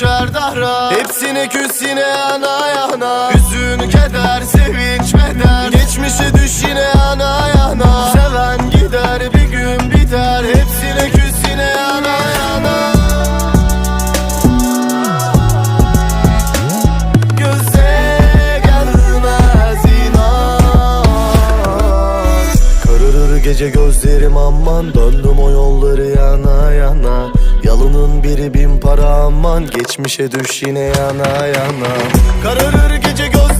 düşer dara. Hepsine küs yine yana. Yana Hüzün keder sevinç beder. Geçmişe düş yine yana yana. Seven gider bir gün biter. Hepsine küs yine yana yana. Göze gelmez inan. Kararır gece gözlerim aman Döndüm aman Geçmişe düş yine yana yana. Kararır gece gözlerim